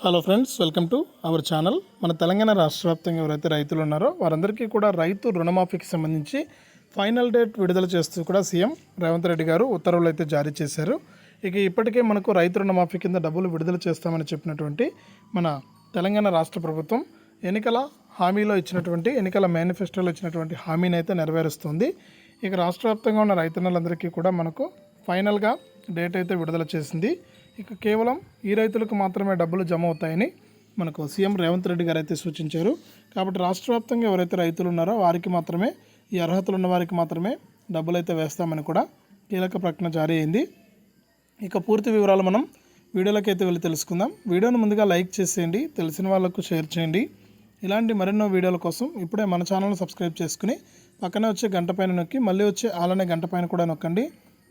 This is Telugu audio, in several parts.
Hello friends welcome to our channel మన తెలంగాణ రాష్ట్ర వ్యాప్తంగా ఎవరైతే రైతులు ఉన్నారో వారందరికీ కూడా రైతు రుణమాఫీకి సంబంధించి ఫైనల్ డేట్ విడుదల చేస్తూ కూడా సీఎం రేవంత్ రెడ్డి గారు ఉత్తర్వులు అయితే జారీ చేశారు. ఇక ఇప్పటికే మనకు రైతు రుణమాఫీ కింద డబ్బులు విడుదల చేస్తామని చెప్పినటువంటి మన తెలంగాణ రాష్ట్ర ప్రభుత్వం ఎన్నికల హామీలో ఇచ్చినటువంటి ఎన్నికల మేనిఫెస్టోలో ఇచ్చినటువంటి హామీని అయితే నెరవేరుస్తుంది. ఇక రాష్ట్ర వ్యాప్తంగా ఉన్న రైతన్నలందరికీ కూడా మనకు ఫైనల్గా డేట్ అయితే విడుదల చేసింది. ఇక కేవలం ఈ రైతులకు మాత్రమే డబ్బులు జమ అవుతాయని మనకు సీఎం రేవంత్ రెడ్డి గారు అయితే సూచించారు. కాబట్టి రాష్ట్ర వ్యాప్తంగా ఎవరైతే రైతులు ఉన్నారో వారికి మాత్రమే ఈ అర్హతలు ఉన్న వారికి మాత్రమే డబ్బులు అయితే వేస్తామని కూడా కీలక ప్రకటన జారీ అయింది. ఇక పూర్తి వివరాలు మనం వీడియోలోకి అయితే వెళ్ళి తెలుసుకుందాం. వీడియోను ముందుగా లైక్ చేసేయండి తెలిసిన వాళ్ళకు షేర్ చేయండి. ఇలాంటి మరెన్నో వీడియోల కోసం ఇప్పుడే మన ఛానల్ని సబ్స్క్రైబ్ చేసుకుని పక్కనే వచ్చే గంట పైన నొక్కి మళ్ళీ వచ్చే ఆలనే గంట పైన కూడా నొక్కండి.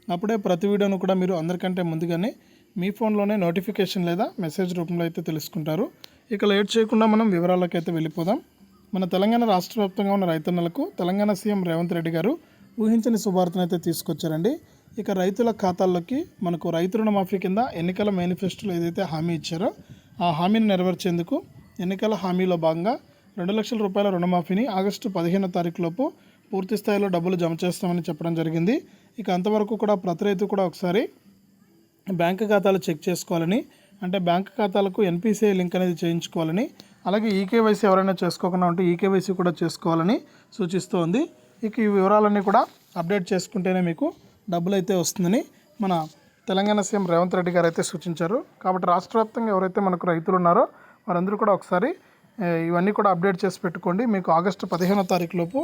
అప్పుడే ప్రతి వీడియోను కూడా మీరు అందరికంటే ముందుగానే మీ ఫోన్లోనే నోటిఫికేషన్ లేదా మెసేజ్ రూపంలో అయితే తెలుసుకుంటారు. ఇక లేట్ చేయకుండా మనం వివరాలకు అయితే వెళ్ళిపోదాం. మన తెలంగాణ రాష్ట్ర వ్యాప్తంగా ఉన్న రైతన్నలకు తెలంగాణ సీఎం రేవంత్ రెడ్డి గారు ఊహించని శుభార్తనైతే అయితే తీసుకొచ్చారండి. ఇక రైతుల ఖాతాల్లోకి మనకు రైతు రుణమాఫీ కింద ఎన్నికల మేనిఫెస్టోలో ఏదైతే హామీ ఇచ్చారో ఆ హామీని నెరవేర్చేందుకు ఎన్నికల హామీలో భాగంగా రెండు లక్షల రూపాయల రుణమాఫీని ఆగస్టు పదిహేనో తారీఖులోపు పూర్తి స్థాయిలో డబ్బులు జమ చేస్తామని చెప్పడం జరిగింది. ఇక అంతవరకు కూడా ప్రతి రైతు కూడా ఒకసారి బ్యాంక్ ఖాతాలు చెక్ చేసుకోవాలని అంటే బ్యాంక్ ఖాతాలకు ఎన్పిసిఐ లింక్ అనేది చేయించుకోవాలని అలాగే ఈకేవైసీ ఎవరైనా చేసుకోకుండా ఉంటే ఈకేవైసీ కూడా చేసుకోవాలని సూచిస్తోంది. ఇక ఈ వివరాలన్నీ కూడా అప్డేట్ చేసుకుంటేనే మీకు డబ్బులు అయితే వస్తుందని మన తెలంగాణ సీఎం రేవంత్ రెడ్డి గారు అయితే సూచించారు. కాబట్టి రాష్ట్ర వ్యాప్తంగా ఎవరైతే మనకు రైతులు ఉన్నారో వారందరూ కూడా ఒకసారి ఇవన్నీ కూడా అప్డేట్ చేసి పెట్టుకోండి. మీకు ఆగస్టు పదిహేనో తారీఖు లోపు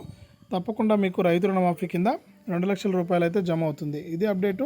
తప్పకుండా మీకు రైతు రుణమాఫీ కింద రెండు లక్షల రూపాయలు అయితే జమ అవుతుంది. ఇది అప్డేటు